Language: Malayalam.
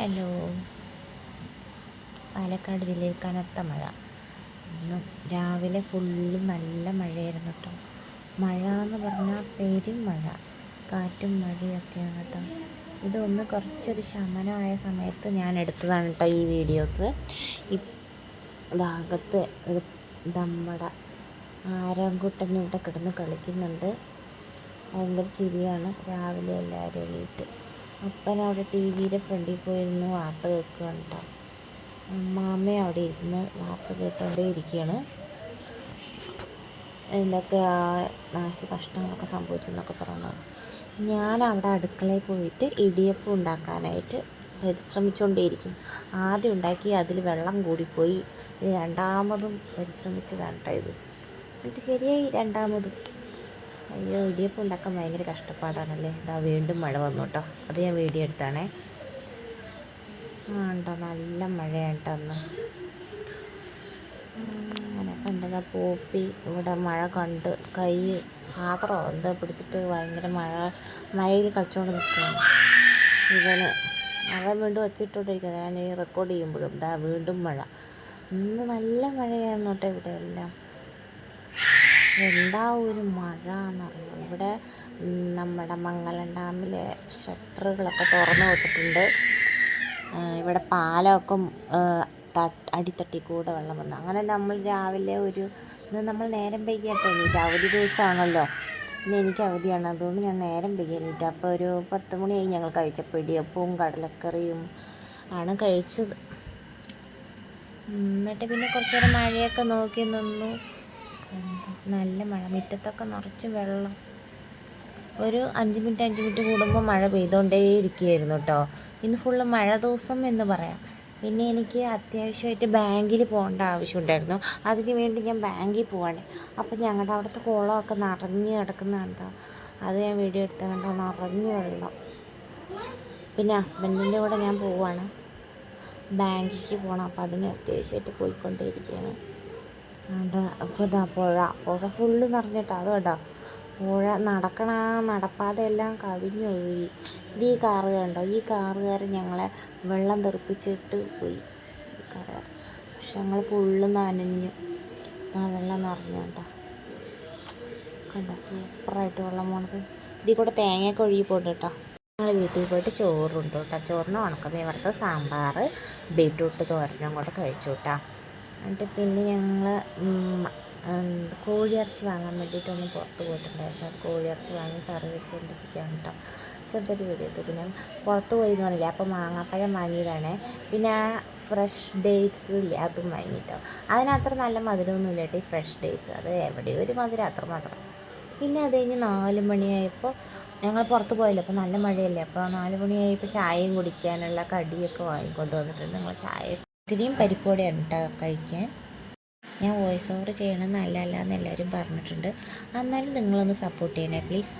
ഹലോ. പാലക്കാട് ജില്ലയിൽ കനത്ത മഴ. ഇന്ന് രാവിലെ ഫുള്ള് നല്ല മഴയായിരുന്നു കേട്ടോ മഴ എന്ന് പറഞ്ഞാൽ പെരും മഴ. കാറ്റും മഴയൊക്കെയാണ് കേട്ടോ ഇതൊന്ന് കുറച്ചൊരു ശമനമായ സമയത്ത് ഞാൻ എടുത്തതാണ് കേട്ടോ ഈ വീഡിയോസ്. ഇതാകത്ത് നമ്മുടെ ആരാൻകുട്ടൻ ഇവിടെ കിടന്ന് കളിക്കുന്നുണ്ട്. ഭയങ്കര ചിരിയാണ്. രാവിലെ എല്ലാവരും എണീറ്റ്. അപ്പൻ അവിടെ ടി വിയുടെ ഫ്രണ്ടിൽ പോയിരുന്ന് വാർത്ത കേൾക്കുകയാണ് അമ്മാമ്മ അവിടെ ഇരുന്ന് വാർത്ത കേട്ടുകൊണ്ടേ ഇരിക്കുകയാണ്. എന്തൊക്കെ നാശനഷ്ടങ്ങളൊക്കെ സംഭവിച്ചെന്നൊക്കെ പറയണത് ഞാൻ അവിടെ അടുക്കളയിൽ പോയിട്ട് ഇടിയപ്പം ഉണ്ടാക്കാനായിട്ട് പരിശ്രമിച്ചുകൊണ്ടേയിരിക്കും ആദ്യം ഉണ്ടാക്കി അതിൽ വെള്ളം കൂടിപ്പോയി. രണ്ടാമതും പരിശ്രമിച്ചതാണ് കേട്ടോ ഇത്. എന്നിട്ട് ശരിയായി രണ്ടാമതും. അയ്യോ ഇടിയപ്പം ഉണ്ടാക്കാൻ ഭയങ്കര കഷ്ടപ്പാടാണല്ലേ? ഇതാ വീണ്ടും മഴ വന്നു കേട്ടോ. അത് ഞാൻ വീഡിയോ എടുത്താണേ. ആ ഉണ്ടോ? നല്ല മഴയാണ് അന്ന്. അങ്ങനെ കണ്ടതാ പോപ്പി. ഇവിടെ മഴ കണ്ട്. കൈ പാത്രമോ എന്താ പിടിച്ചിട്ട് ഭയങ്കര മഴ മഴയിൽ കളിച്ചുകൊണ്ട് നിൽക്കുകയാണ് ഇവന് അവൻ വീണ്ടും വച്ചിട്ടോണ്ടിരിക്കുക ഞാൻ ഈ റെക്കോർഡ് ചെയ്യുമ്പോഴും ഇതാ വീണ്ടും മഴ. ഇന്ന് നല്ല മഴയായിരുന്നു കേട്ടോ ഇവിടെ എല്ലാം. എന്താ ഒരു മഴ എന്നറിയാം ഇവിടെ നമ്മുടെ മംഗലം ഡാമിലെ ഷട്ടറുകളൊക്കെ തുറന്നു വിട്ടിട്ടുണ്ട്. ഇവിടെ പാലമൊക്കെ അടിത്തട്ടി കൂടെ വെള്ളം വന്നു. അങ്ങനെ നമ്മൾ രാവിലെ ഒരു ഇന്ന് നമ്മൾ നേരം വൈകി എണീറ്റ് അവധി ദിവസമാണല്ലോ ഇന്ന് എനിക്ക് അവധിയാണ് അതുകൊണ്ട് ഞാൻ നേരം വൈകി അപ്പോൾ ഒരു പത്ത് മണിയായി ഞങ്ങൾ കഴിച്ച ഇടിയപ്പവും കടലക്കറിയും ആണ് കഴിച്ചത്. എന്നിട്ട് പിന്നെ കുറച്ച് നേരം മഴയൊക്കെ നോക്കി നിന്നു. നല്ല മഴ. മുറ്റത്തൊക്കെ നിറച്ച് വെള്ളം. ഒരു അഞ്ച് മിനിറ്റ് അഞ്ച് മിനിറ്റ് കൂടുമ്പോൾ മഴ പെയ്തുകൊണ്ടേ ഇരിക്കുകയായിരുന്നു കേട്ടോ ഇന്ന് ഫുള്ള് മഴ ദിവസം എന്ന് പറയാം. പിന്നെ എനിക്ക് അത്യാവശ്യമായിട്ട് ബാങ്കിൽ പോകേണ്ട ആവശ്യമുണ്ടായിരുന്നു. അതിന് വേണ്ടി ഞാൻ ബാങ്കിൽ പോവാണ്. അപ്പം ഞങ്ങളുടെ അവിടുത്തെ കുളമൊക്കെ നിറഞ്ഞ് കിടക്കുന്നുണ്ടോ അത് ഞാൻ വീഡിയോ എടുത്ത കണ്ടോ? നിറഞ്ഞ് വെള്ളം. പിന്നെ ഹസ്ബൻഡിന്റെ കൂടെ ഞാൻ പോവാണ്. ബാങ്കിലേക്ക് പോകണം അപ്പോൾ അതിന് അത്യാവശ്യമായിട്ട് പോയിക്കൊണ്ടേയിരിക്കുകയാണ്. അപ്പോൾ ഇതാ പുഴ. പുഴ ഫുള്ള് നിറഞ്ഞിട്ട്. അത് കേട്ടോ പുഴ നടക്കണ നടപ്പാതെല്ലാം കവിഞ്ഞൊഴുകി ഇത് ഈ കാറ് കണ്ടോ? ഈ കാറുകാരൻ ഞങ്ങളെ വെള്ളം തെറിപ്പിച്ചിട്ട് പോയി. ഈ കാറുകാർ പക്ഷെ ഞങ്ങൾ ഫുള്ള് നനഞ്ഞു. ആ വെള്ളം നിറഞ്ഞു കേട്ടോ കണ്ടോ? സൂപ്പറായിട്ട് വെള്ളം പോണത്. ഇതിൽ കൂടെ തേങ്ങയൊക്കെ ഒഴുകി പോയിട്ട് കേട്ടോ. ഞങ്ങൾ വീട്ടിൽ പോയിട്ട് ചോറുണ്ട് കേട്ടോ. ചോറിന് ഉണക്കമീൻ വറുത്ത സാമ്പാർ ബീറ്റ്റൂട്ട് തോരനും കൂടെ കഴിച്ചു കേട്ടോ. എന്നിട്ട് പിന്നെ ഞങ്ങൾ കോഴിയിറച്ചി വാങ്ങാൻ വേണ്ടിയിട്ടൊന്ന് പുറത്ത് പോയിട്ടുണ്ടായിരുന്നു. അത് കോഴിയിറച്ചി വാങ്ങി കറി വെച്ചുകൊണ്ടിരിക്കുകയാണ് കേട്ടോ ചെറുതൊരു വീഡിയോ പിന്നെ പുറത്ത് പോയി എന്ന് പറഞ്ഞില്ല അപ്പോൾ മാങ്ങാപ്പഴം വാങ്ങിയതാണേ. പിന്നെ ആ ഫ്രഷ് ഡേറ്റ്സ് ഇല്ലേ അതും വാങ്ങിയിട്ടോ അതിനത്ര നല്ല മധുരമൊന്നുമില്ല കേട്ടോ ഈ ഫ്രഷ് ഡേറ്റ്സ് അത് എവിടെയോ ഒരു മധുരം അത്ര മാത്രം. പിന്നെ അത് കഴിഞ്ഞ് നാല് മണിയായപ്പോൾ ഞങ്ങൾ പുറത്ത് പോയല്ലോ അപ്പോൾ നല്ല മഴയല്ലേ? അപ്പോൾ നാല് മണിയായപ്പോൾ ചായയും കുടിക്കാനുള്ള കടിയൊക്കെ വാങ്ങിക്കൊണ്ട് വന്നിട്ടുണ്ട്. ഞങ്ങൾ ചായ ഇത്തിരിയും പരിപ്പോടെയാണ് കേട്ടോ കഴിക്കാൻ. ഞാൻ വോയിസ് ഓവർ ചെയ്യണം നല്ലതല്ല എന്ന് എല്ലാവരും പറഞ്ഞിട്ടുണ്ട്. എന്നാലും നിങ്ങളൊന്ന് സപ്പോർട്ട് ചെയ്യണേ പ്ലീസ്.